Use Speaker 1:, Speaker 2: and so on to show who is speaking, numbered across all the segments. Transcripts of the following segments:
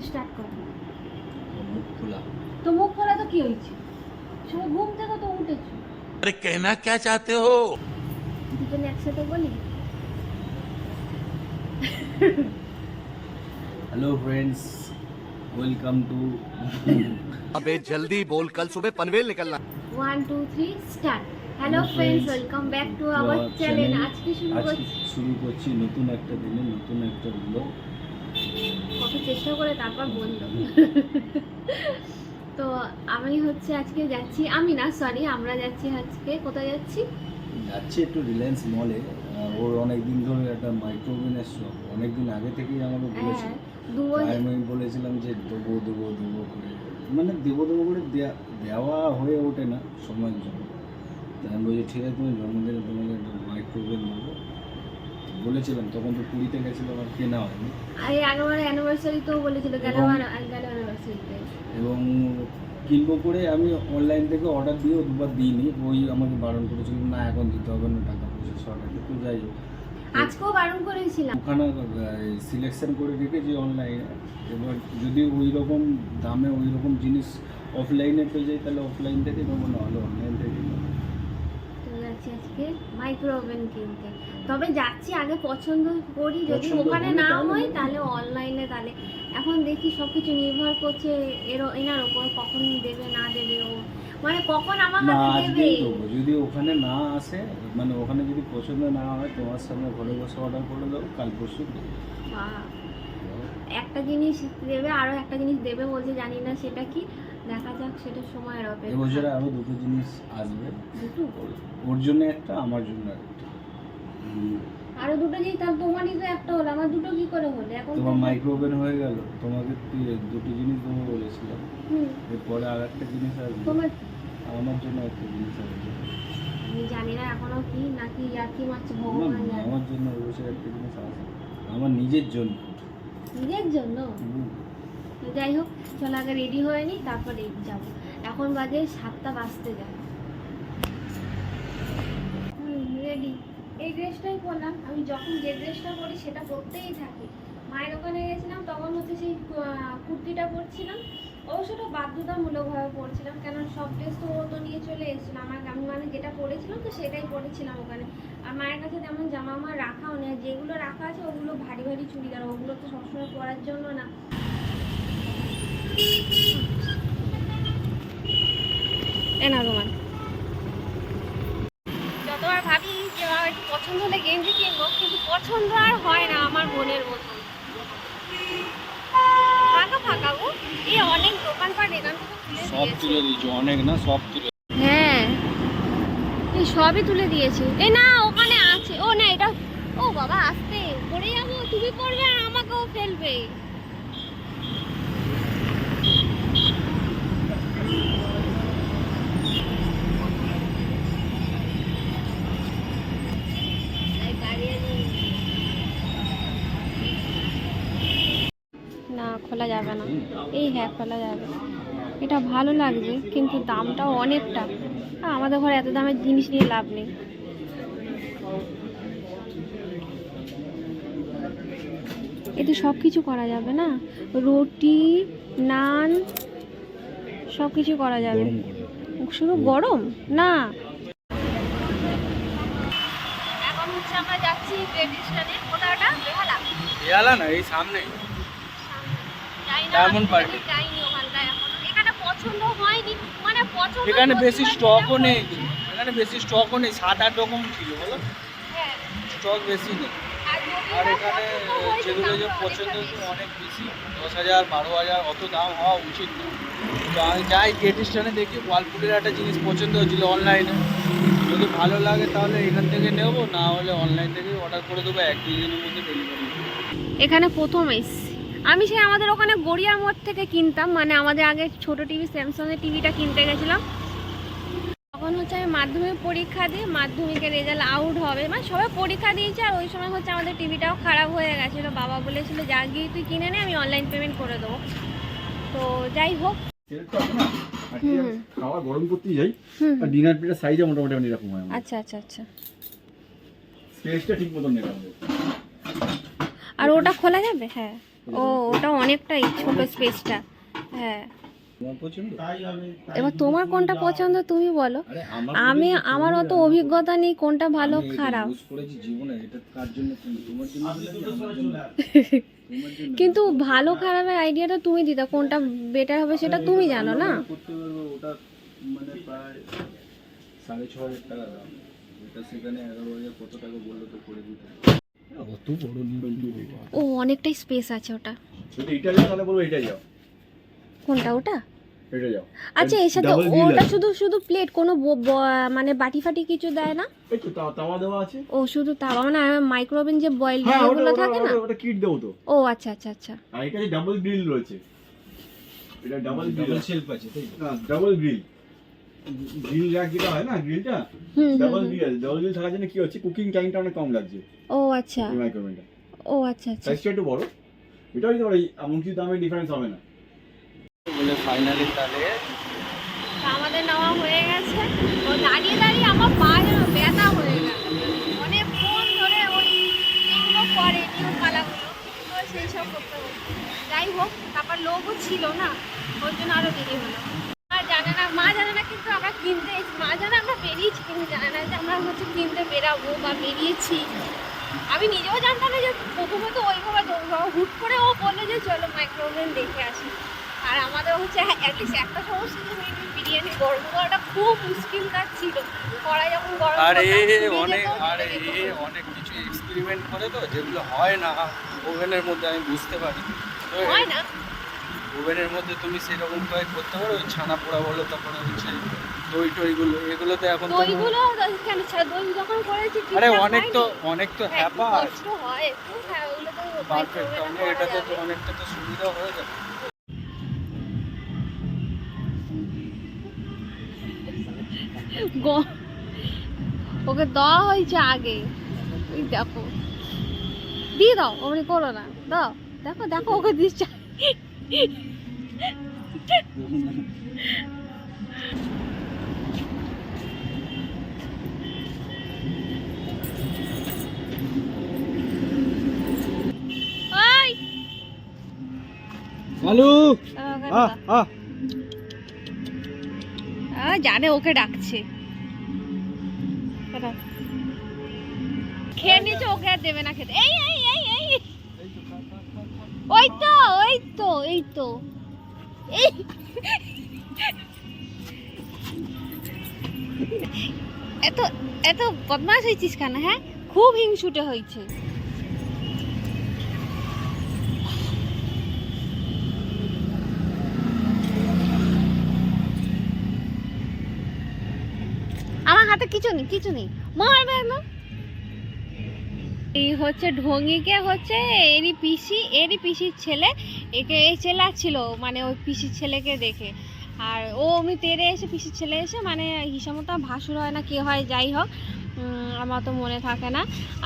Speaker 1: Start করো
Speaker 2: মুখ খোলা
Speaker 1: তো মুখ খোলা তো কি হয়েছে সবাই ঘুম থেকে তো উঠেছো
Speaker 3: अरे कहना क्या चाहते हो
Speaker 1: দুজনে একসাথে বলি
Speaker 2: হ্যালো ফ্রেন্ডস ওয়েলকাম টু
Speaker 3: अबे जल्दी बोल कल सुबह पनवेल निकलना
Speaker 1: one two three start hello
Speaker 2: Hello
Speaker 1: friends
Speaker 2: friends.
Speaker 1: Welcome back to our channel আজকে শুরু
Speaker 2: আজকে
Speaker 1: করছি
Speaker 2: শুরু করছি নতুন একটা দিনে নতুন একটা ব্লগ
Speaker 1: কত চেষ্টা করে তারপর বলল। তো আমি হচ্ছে আজকে যাচ্ছি আমি না সরি আমরা যাচ্ছি আজকে কোথায় যাচ্ছি?
Speaker 2: যাচ্ছি একটু রিলায়েন্স মলে ওর অনেক দিন ধরে একটা মাইক্রোওভেনের শখ অনেক দিন আগে থেকেই আমাকে বলেছে
Speaker 1: হ্যাঁ দু
Speaker 2: তাই আমি বলেছিলাম যে দেবো দেবো দেবো করে। মানে দেবো দেবো করে দেওয়া হয়ে ওঠে না সময়ের জন্য। তাই আমি বলছি ঠিক আছে তুমি জন্মদিনে তোমাকে একটা মাইক্রোওভেন দেবো। বলেছিলাম তখন তো পুরীতে গেছিলাম আর কেনা হয়নি।
Speaker 1: এই আগেবার অ্যানিভার্সারি তো বলেছিল গেল অ্যানিভার্সারিতে
Speaker 2: এবং কিনবো করে আমি অনলাইন থেকে অর্ডার দিয়েও দুবার দিইনি ওই আমাকে বারণ করেছিল না এখন দিতে হবে না টাকা পয়সা আছে। তো যাই হোক।
Speaker 1: আজকেও বারণ করেছিলাম।
Speaker 2: ওখানে সিলেকশন করে রেখেছি অনলাইনে এবার যদি ওই রকম দামে ওই রকম জিনিস অফলাইনে পেয়ে যাই তাহলে অফলাইন থেকে নেব না হলে অনলাইন থেকে নেব।
Speaker 1: তো যাচ্ছি আজকে। মাইক্রো ওভেন কিনতে। তবে যাচ্ছি আগে পছন্দ করি যদি ওখানে না হয় তাহলে অনলাইনে তাহলে। এখন দেখি সব কিছু নির্ভর করছে এর এনার ওপর কখন দেবে না দেবে ও। মানে কখন আমার কাছে দেবে?
Speaker 2: যদি ওখানে না আসে মানে ওখানে যদি পছন্দ না হয় তোমার সামনে ঘরে বসে অর্ডার করে দেবো কাল পরশু।
Speaker 1: একটা জিনিস দেবে আরও একটা জিনিস দেবে বলছে জানি না সেটা কি। দেখা যাক সেটা সময়ের
Speaker 2: এবছরে
Speaker 1: অপেক্ষা
Speaker 2: আরও দুটো জিনিস আসবে।
Speaker 1: দুটো?
Speaker 2: ওর- জন্য একটা আমার জন্য একটা
Speaker 1: আরও দুটো জিনিস? তার তোমারই তো একটা হলো আমার দুটো কি করে হলো? এখন
Speaker 2: তোমার হয়ে গেল তোমাকে দুটো জিনিস বলেছিলাম।
Speaker 1: হুম,
Speaker 2: এরপরে আর একটা জিনিস আসবে।
Speaker 1: তোমার
Speaker 2: আমার জন্য একটা জিনিস আসবে।
Speaker 1: আমি জানি না এখনও কি নাকি আর কি মারছে ভগবান জানে
Speaker 2: আমার জন্য এবছর একটা জিনিস আসবে। আমার নিজের জন্য।
Speaker 1: নিজের জন্য? যাই হোক, চলো আগে রেডি হয়ে নি, তারপরে যাব। এখন বাজে সাতটা বাজতে যায়। রেডি এই ড্রেসটাই পরলাম। আমি যখন যে ড্রেসটা পরি, সেটা পরতেই থাকি। মায়ের ওখানে গেছিলাম, তখন হচ্ছে সেই কুর্তিটা পরছিলাম। অবশ্য ওটা বাধ্যতামূলকভাবে পরছিলাম কেন সব ড্রেস তো ও তো নিয়ে চলে এসেছিল। আমার আমি মানে যেটা পরেছিলাম, তো সেটাই পরেছিলাম ওখানে। আর মায়ের কাছে তেমন জামা আমার রাখাও নেই। যেগুলো রাখা আছে, ওগুলো ভারী ভারী চুড়িদার, ওগুলো তো সবসময় পরার জন্য না। এ যতবার ভাবি যে আমার একটু পছন্দ হলে গেঞ্জি কিনবো কিন্তু পছন্দ আর হয় না আমার মনের মতন। ফাঁকা ফাঁকা গো। এই অনেক দোকানপাট এখান থেকে
Speaker 2: সব
Speaker 1: তুলে
Speaker 2: তুলে
Speaker 1: দিয়েছে
Speaker 2: অনেক না সব তুলে
Speaker 1: হ্যাঁ। এই সবই তুলে দিয়েছে। এ না ওখানে আছে। ও না এটা ও বাবা আসতে। পড়ে যাব তুমি পড়বে আর আমাকেও ফেলবে। এই হ্যাঁ ফেলা যাবে। এটা ভালো লাগবে কিন্তু দামটাও অনেকটা। আমাদের ঘরে এত দামের জিনিস নিয়ে লাভ নেই। এতে সব কিছু করা যাবে না? রুটি নান সব কিছু করা যাবে। শুধু গরম? না। এখন হচ্ছে আমরা যাচ্ছি বেহালা।
Speaker 2: বেহালা না এই সামনে
Speaker 1: যাইনি ওখানটায় এখনও। মানে
Speaker 2: বেশি স্টকও নেই। এখানে বেশি স্টকও নেই সাত আট রকম ছিল বলো?
Speaker 1: হ্যাঁ।
Speaker 2: স্টক বেশি নেই।
Speaker 1: আর যদি
Speaker 2: এখানে যেগুলো যে পছন্দ অনেক বেশি দশ হাজার বারো হাজার অত দাম হওয়া উচিত না। তো আমি যাই গেট স্ট্যান্ডে দেখি ওয়ালপুরের একটা জিনিস পছন্দ হচ্ছিল অনলাইনে যদি ভালো লাগে তাহলে এখান থেকে নেব না হলে অনলাইন থেকে অর্ডার করে দেবো এক দুই দিনের মধ্যে ডেলিভারি
Speaker 1: এখানে প্রথম এসছি। আমি সেই আমাদের ওখানে গড়িয়ার মোড় থেকে কিনতাম মানে আমাদের আগে ছোট টিভি স্যামসাংয়ের টিভিটা কিনতে গেছিলাম। তখন হচ্ছে আমি মাধ্যমিক পরীক্ষা দিয়ে মাধ্যমিকের রেজাল্ট আউট হবে। মানে সবাই পরীক্ষা দিয়েছে আর ওই সময় হচ্ছে আমাদের টিভিটাও খারাপ হয়ে গেছিল। বাবা বলেছিল যা গিয়ে তুই কিনে নে আমি অনলাইন পেমেন্ট করে দেবো। তো যাই হোক।
Speaker 4: তেলটা আছে না? আজকে
Speaker 1: হুম।
Speaker 4: আমি খাওয়া গরম করতেই যাই। আর ডিনার প্লেটের সাইজে মোটামুটি আমি এরকম হয়
Speaker 1: আচ্ছা আচ্ছা আচ্ছা।
Speaker 4: স্পেসটা ঠিক মতন নেই
Speaker 1: আর ওটা খোলা যাবে? হ্যাঁ। ও ওটা অনেকটাই ছোট স্পেসটা হ্যাঁ। এবার তোমার কোনটা পছন্দ তুমি বলো। আমি আমার অত অভিজ্ঞতা নেই কোনটা ভালো খারাপ। কিন্তু ভালো খারাপের আইডিয়াটা তুমি দিতে কোনটা বেটার হবে সেটা তুমি জানো না?
Speaker 2: করতে পারব ওটা মানে প্রায় সাড়ে ছ হাজার টাকা এটা সেখানে এগারো হাজার কত টাকা বলল তো করে দিতে অত বড় নিয়ে
Speaker 1: ও অনেকটাই স্পেস আছে ওটা।
Speaker 4: যদি এটা যাও তাহলে বলব এটাই যাও।
Speaker 1: কোনটা ওটা?
Speaker 4: এটা যাও।
Speaker 1: আচ্ছা এর সাথে ওটা শুধু শুধু প্লেট কোনো মানে বাটি ফাটি কিছু দেয় না?
Speaker 4: এই তাওয়া- তাওয়া দেওয়া আছে।
Speaker 1: ও শুধু তা মানে মাইক্রোওভেন যে বয়েল
Speaker 4: হ্যাঁ ওটা-
Speaker 1: থাকে না?
Speaker 4: ওটা- কিট দেবো তো।
Speaker 1: ও আচ্ছা আচ্ছা আচ্ছা।
Speaker 4: আর এটা ডাবল গ্রিল রয়েছে। এটা ডাবল গ্রিল
Speaker 2: শেলফ আছে তাই
Speaker 4: না ডাবল গ্রিল গ্রিল র্যাক যেটা হয় না গ্রিলটা ডাবল। গ্রিল আছে ডাবল গ্রিল থাকার জন্য কি হচ্ছে? কুকিং টাইমটা অনেক কম লাগছে।
Speaker 1: ও আচ্ছা।
Speaker 4: এই মাইক্রোওভেনটা
Speaker 1: ও আচ্ছা আচ্ছা।
Speaker 4: সাইজটা একটু বড়। এটাও দিতে পারি এমন কিছু দামে ডিফারেন্স হবে না।
Speaker 2: বলে ফাইনালি তাহলে
Speaker 1: আমাদের নেওয়া হয়ে গেছে। ও দাঁড়িয়ে দাঁড়িয়ে আমার পা যেন ব্যথা হয়ে গেল। অনেকক্ষণ ধরে ওই যেগুলো করে নিয়ম পালাগুলো তো সেই সব করতে হচ্ছে যাই হোক তারপর লোকও ছিল না। ওর জন্য আরও দেরি হলো আর জানে না মা জানে না কিন্তু মা জানে আমরা বেরিয়েছি কিন্তু জানে না যে আমরা হচ্ছে কিনতে বেরাবো বা বেরিয়েছি। আমি নিজেও জানতাম না যে প্রথমে তো ওইভাবে হুট করে ও বলল যে চলো মাইক্রোওভেন দেখে আসি। আর আমাদের হচ্ছে অ্যাটলিস্ট একটা সমস্যা যে বিরিয়ানি গরম করাটা খুব মুশকিল কাজ ছিল। কড়াই যখন গরম
Speaker 2: আরে অনেক আরে অনেক কিছু এক্সপেরিমেন্ট করে তো যেগুলো হয় না ওভেনের মধ্যে আমি বুঝতে পারি।
Speaker 1: হয় না।
Speaker 2: ওভেনের মধ্যে তুমি সেরকম করে করতে পারো ওই ছানা পোড়া বলো তারপরে হচ্ছে দই টইগুলো এখন তো
Speaker 1: দইগুলো কেন দই যখন করেছি
Speaker 2: আরে অনেক তো। অনেক তো
Speaker 1: হ্যাঁ,
Speaker 2: হ্যাপা
Speaker 1: কষ্ট হয় হ্যাঁ ওগুলো তো
Speaker 2: পারফেক্ট
Speaker 1: microwave এ
Speaker 2: অনেক
Speaker 1: করা
Speaker 2: তো অনেকটা তো সুবিধা হয়ে যাবে।
Speaker 1: ওকে দেওয়া হয়েছে আগে। ওই দেখো। দিয়ে দাও অমনি করো না। দাও দেখো দেখো ওকে দিচ্ছে। আ, জানে ওকে ডাকছে। খেয়ে নিয়েছে ওকে আর দেবে না খেতে। এই এই এই এই। ওই তো ওই তো এই তো। এই। এত এত বদমাশ হয়েছিস কেন হ্যাঁ? খুব হিংসুটে হয়েছে। হাতে কিছু নেই কিছু নেই। মারবে না। এই হচ্ছে ঢঙ্গিকে হচ্ছে, এরই পিসি, এরই পিসির ছেলে। একে এই চেলাচ্ছিল মানে ওই পিসির ছেলেকে দেখে। আর ও অমনি তেরে এসে পিসির ছেলে এসে মানে হিসাব মতো ভাসুর হয় না, কে হয়, যাই হোক। আমার তো মনে থাকে না।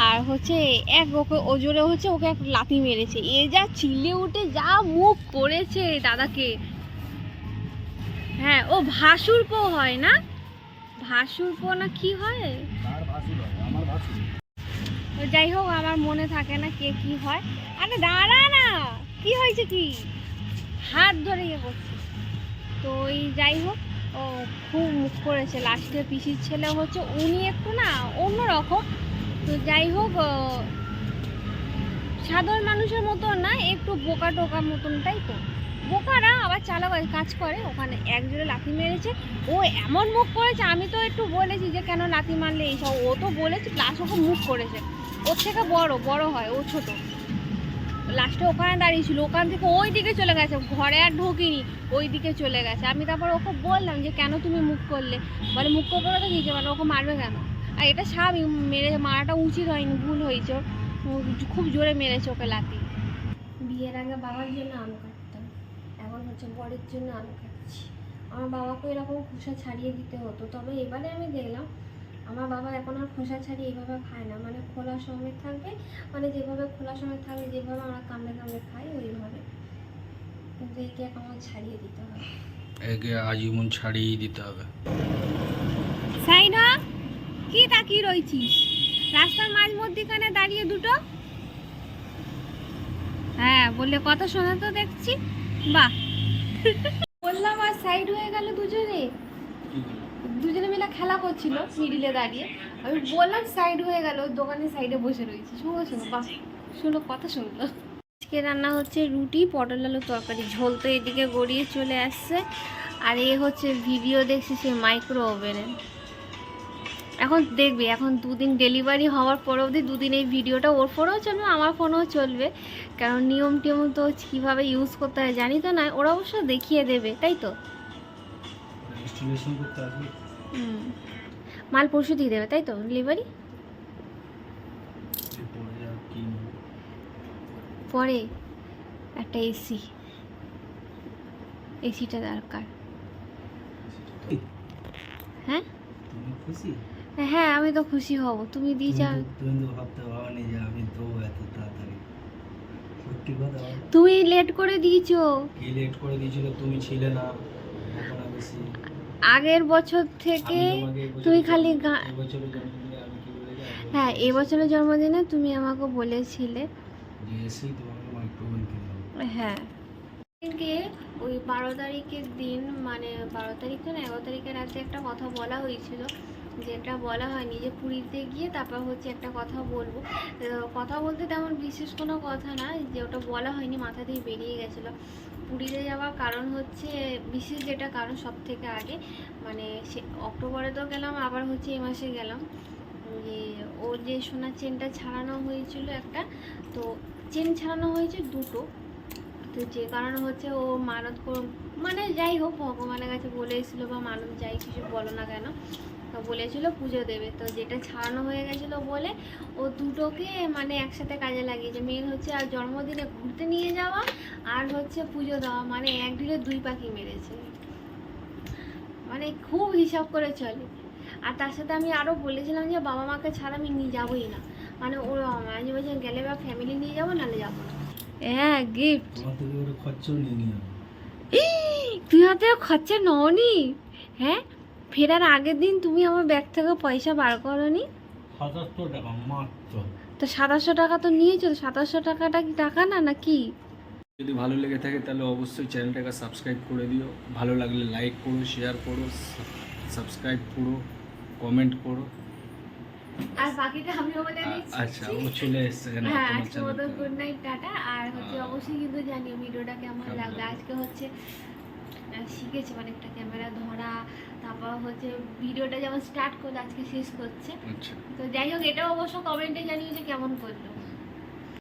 Speaker 1: আর হচ্ছে এক ওকে, ও জোরে হচ্ছে ওকে এক লাথি মেরেছে। এ যা চিলে উঠে যা মুখ করেছে দাদাকে। হ্যাঁ ও ভাসুরপো হয় না। ভাসুরপো না কি হয়?
Speaker 2: কার ভাসুর হয় আমার ভাসুর।
Speaker 1: তো যাই হোক আমার মনে থাকে না কে কি হয়। আরে দাঁড়া না! কি হয়েছে কি? হাত ধরে ইয়ে করছে তো ওই যাই হোক ও খুব মুখ করেছে। লাস্টে পিসির ছেলে হচ্ছে উনি একটু না অন্যরকম। তো যাই হোক সাধারণ মানুষের মতো না একটু বোকা টোকা মতন তাই বোকারা আবার হয়, কাজ করে ওখানে একজোড়ে লাথি মেরেছে। ও এমন মুখ করেছে আমি তো একটু বলেছি যে কেন লাথি মারলে এইসব ও তো বলেছে প্লাস ওকে মুখ করেছে। ওর থেকে বড় বড় হয় ও ছোট। লাস্টে ওখানে দাঁড়িয়েছিল ওখান থেকে ওই দিকে চলে গেছে ঘরে আর ঢুকিনি ওই দিকে চলে গেছে। আমি তারপর ওকে বললাম যে কেন তুমি মুখ করলে? বলে মুখ করে তো কিছু মানে ওকে মারবে কেন? আর এটা স্বাভাবিক মেরে মারাটা উচিত হয়নি ভুল হয়েছে। খুব জোরে মেরেছে ওকে লাথি। বিয়ের আগে বাবার জন্য আম হচ্ছে বরের জন্য আম কাটছি। আমার বাবাকে এরকম খোসা ছাড়িয়ে দিতে হতো। তবে এবারে আমি দেখলাম আমার বাবা এখন আর খোসা ছাড়িয়ে এইভাবে খায় না। মানে খোলা সমেত থাকবে মানে যেভাবে খোলা সমেত থাকবে যেভাবে আমরা কামড়ে কামড়ে খাই ওইভাবে কিন্তু একে এখন আমার ছাড়িয়ে দিতে হবে।
Speaker 2: একে আজীবন ছাড়িয়ে দিতে হবে।
Speaker 1: সাইনা কি তাকিয়ে রয়েছিস রাস্তার মাঝ মধ্যিখানে দাঁড়িয়ে দুটো? হ্যাঁ বললে কথা শোনা তো দেখছি। বাহ বললাম, আর সাইড হয়ে গেল দুজনে? দুজনে মিলে খেলা করছিল মিডিলে দাঁড়িয়ে। আমি বললাম সাইড হয়ে গেল, দোকানের সাইডে বসে রয়েছে। শুনো, শোনো, বাহ, শুনো, কথা শুনলো। আজকে রান্না হচ্ছে রুটি, পটল আলু তরকারি, ঝোল তো এদিকে গড়িয়ে চলে আসছে। আর এ হচ্ছে ভিডিও দেখছি সে মাইক্রো ওভেনে এখন দেখবি এখন দুদিন ডেলিভারি হওয়ার পর অবধি দুদিন এই ভিডিওটা ওর ফোনেও চলবে আমার ফোনেও চলবে। কারণ নিয়ম টিয়ম তো কীভাবে ইউজ করতে হয় জানি তো না ওরা অবশ্য দেখিয়ে দেবে তাই তো। মাল পরশু দিয়ে দেবে তাই তো ডেলিভারি?
Speaker 2: পরে
Speaker 1: একটা এসি এসিটা দরকার। হ্যাঁ?
Speaker 2: খুশি?
Speaker 1: হ্যাঁ আমি তো খুশি হব। তুমি দিয়ে যা
Speaker 2: তুমি তো- তুমি ভাবতে পারোনি যে আমি দেবো এত তাড়াতাড়ি। সত্যি কথা
Speaker 1: তুমি লেট করে দিয়েছ।
Speaker 2: কি লেট করে দিয়েছিল তুমি ছিলে না। তখন আমি
Speaker 1: আগের বছর থেকে তুই খালি হ্যাঁ এবছরের জন্মদিনে তুমি আমাকে বলেছিলে। হ্যাঁ। ওই বারো তারিখের দিন মানে বারো তারিখ না এগারো তারিখের রাতে একটা কথা বলা হয়েছিল। যেটা বলা হয়নি যে পুরীতে গিয়ে তারপর হচ্ছে একটা কথা বলব। কথা বলতে তেমন বিশেষ কোনো কথা না যে ওটা বলা হয়নি, মাথা দিয়ে বেরিয়ে গেছিল। পুরীতে যাওয়ার কারণ হচ্ছে, বিশেষ যেটা কারণ সব থেকে আগে মানে সে অক্টোবরে তো গেলাম, আবার হচ্ছে এই মাসে গেলাম। যে ওর যে সোনার চেনটা ছাড়ানো হয়েছিল একটা, তো চেন ছাড়ানো হয়েছে দুটো। তো যে কারণে হচ্ছে ও মানত মানে যাই হোক, ভগবানের কাছে বলে এসেছিল বা মানত যাই কিছু বলো না কেন বলেছিল পুজো দেবে। তো যেটা ছাড়ানো হয়ে গেছিল বলে ও দুটোকে মানে একসাথে কাজে লাগিয়েছে। মেন হচ্ছে আর জন্মদিনে ঘুরতে নিয়ে যাওয়া আর হচ্ছে পুজো দেওয়া। মানে এক ঢিলে দুই পাখি মেরেছে। মানে খুব হিসাব করে চলে। আর তার সাথে আমি আরও বলেছিলাম যে বাবা মাকে ছাড়া আমি নিয়ে যাবোই না। মানে ও আমি বলছিলাম গেলে বা ফ্যামিলি নিয়ে যাব নাহলে যাব না। হ্যাঁ গিফট তুই হাতে খরচা নওনি? হ্যাঁ? ফেরার আগের দিন তুমি আমার ব্যাগ থেকে পয়সা বার করনি?
Speaker 2: সাতাত্তর টাকা মাত্র।
Speaker 1: তো সাতাশশো টাকা তো নিয়েছো সাতাশশো টাকাটা কি টাকা না না কি?
Speaker 2: যদি ভালো লেগে থাকে তাহলে অবশ্যই চ্যানেলটাকে সাবস্ক্রাইব করে দিও। ভালো লাগলে লাইক করো শেয়ার করো সাবস্ক্রাইব করো কমেন্ট করো।
Speaker 1: আর বাকিটা আমি বলে দিচ্ছি।
Speaker 2: আচ্ছা ও চলে এসছে। না
Speaker 1: হ্যাঁ আজকে মতো গুড নাইট টাটা। আর হচ্ছে। অবশ্যই কিন্তু জানিও ভিডিওটা কেমন লাগল। আজকে হচ্ছে শিখেছে অনেকটা ক্যামেরা ধরা তারপর হচ্ছে ভিডিওটা যেমন স্টার্ট করল আজকে শেষ করছে।
Speaker 2: আচ্ছা।
Speaker 1: তো যাই হোক এটাও অবশ্য কমেন্টে জানিয়ে যে কেমন করল।